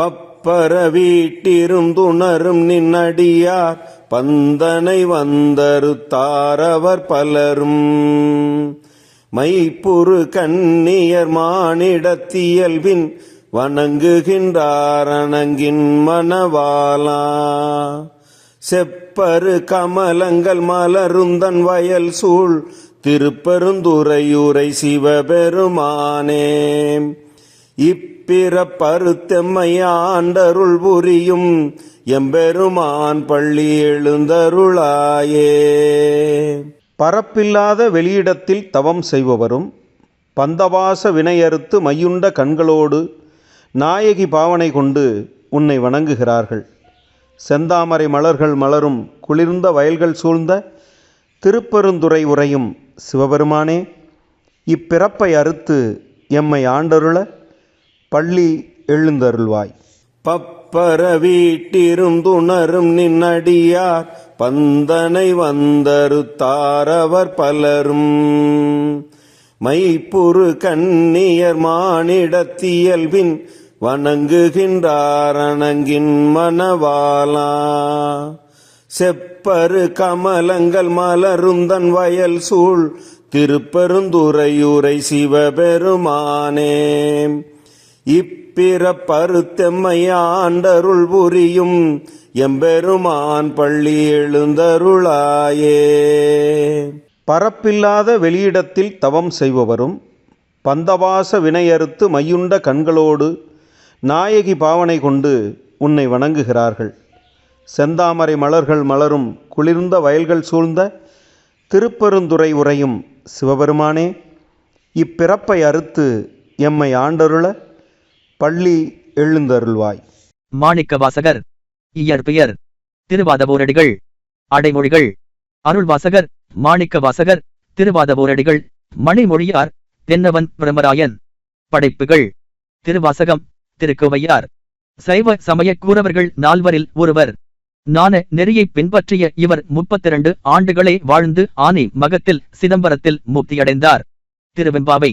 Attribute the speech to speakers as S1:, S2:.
S1: பப்பர வீட்டிருந்துணரும் நின்னடியார் பந்தனை வந்தறுத்தாரவர் பலரும். மைப்புறு கண்ணியர் மானிடத்தியல்பின் வணங்குகின்றாரணங்கின் மணவாலா செப்பரு கமலங்கள் மலருந்தன் வயல் சூழ் திருப்பெருந்துறையூரை சிவபெருமானே. இப் ஆண்டருள் புரியும். எம்பெருமான் பள்ளி எழுந்தருளாயே. பரப்பில்லாத வெளியிடத்தில் தவம் செய்பவரும் பந்தவாச வினையறுத்து மையுண்ட கண்களோடு நாயகி பாவனை கொண்டு உன்னை வணங்குகிறார்கள். செந்தாமரை மலர்கள் மலரும் குளிர்ந்த வயல்கள் சூழ்ந்த திருப்பெருந்துறை உரையும் சிவபெருமானே இப்பிறப்பை அறுத்து எம்மை ஆண்டருள பள்ளி எழுந்தருள்வாய். பப்பர வீட்டிருந்துணரும் நின்னடியார் பந்தனை வந்தறுத்தாரவர் பலரும். மைப்புறு கண்ணியர் மானிடத்தியல்பின் வணங்குகின்றார் அணங்கின் மணவாலா செப்பரு கமலங்கள் மலருந்தன் வயல் சூழ் திருப்பெருந்துறையூரை சிவபெருமானே. இப்பிறப்பருத்தெம்மையாண்டருள் புரியும் எம்பெருமான் பள்ளி எழுந்தருளாயே. பரப்பில்லாத வெளியிடத்தில் தவம் செய்பவரும் பந்தவாச வினையறுத்து மையுண்ட கண்களோடு நாயகி பாவனை கொண்டு உன்னை வணங்குகிறார்கள். செந்தாமரை மலர்கள் மலரும் குளிர்ந்த வயல்கள் சூழ்ந்த திருப்பெருந்துறை உரையும் சிவபெருமானே இப்பிறப்பை அறுத்து எம்மை ஆண்டருள பள்ளி எழுந்தருள்வாய்.
S2: மாணிக்கவாசகர் இயற்பெயர் திருவாதபோரடிகள் அடைமொழிகள் அருள்வாசகர் மாணிக்கவாசகர் திருவாதபோரடிகள் மணிமொழியார் தென்னவன் பிரமராயன். படைப்புகள் திருவாசகம் திருக்குவையார். சைவ சமய கூறவர்கள் நால்வரில் ஒருவர். நான நெறியை பின்பற்றிய இவர் முப்பத்திரண்டு ஆண்டுகளே வாழ்ந்து ஆனி மகத்தில் சிதம்பரத்தில் முக்தியடைந்தார் திருவெம்பாவை